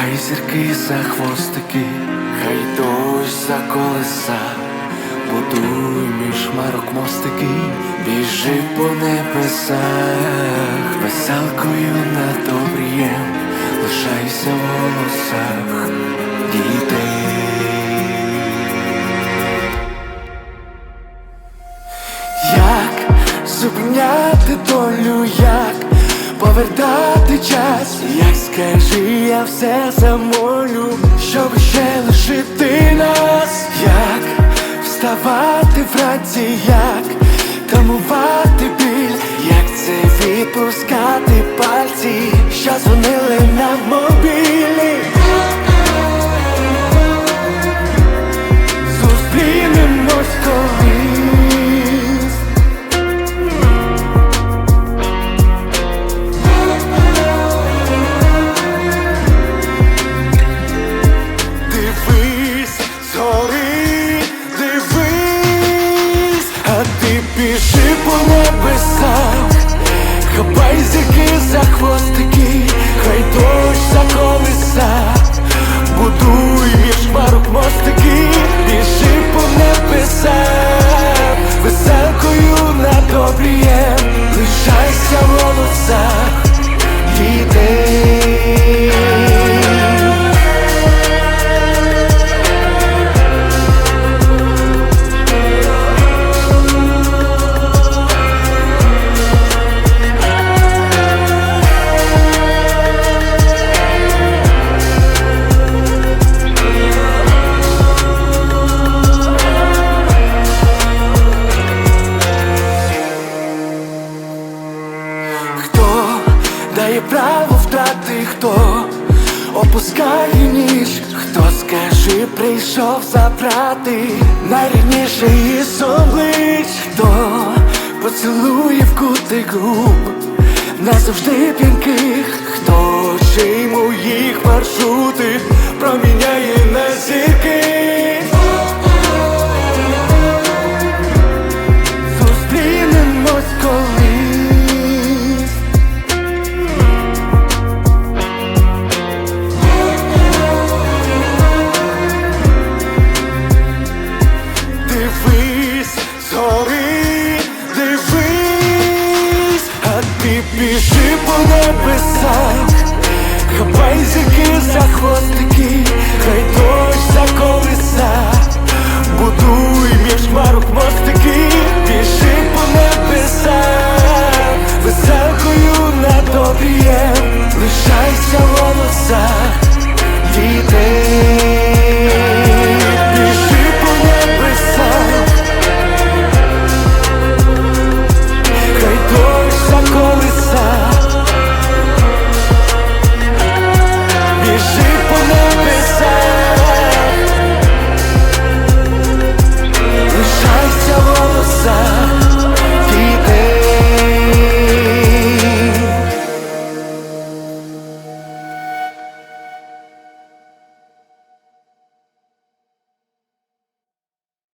Хапай зірки за хвостики, хай дощ за колеса, будуй між марок мостики, біжи по небесах, веселкою над обрієм, лишайся в голосах. Дітей. Як зупиняти долю, як повертати час, як скажи, я все замолю, щоб ще лишити нас, як вставати вранці, як тамувати біль, як це відпускати пальці, що дзвонили на мобілі. Дає право втрати, хто опускає ніж, хто скажи, прийшов забрати найрідніший із облич, хто поцілує в кутик губ назавжди п'янких, хто ще йому їх маршрути проміняє на зірки. Біжи по небесах, хапай зірки за хвостики, хай дощ за колеса,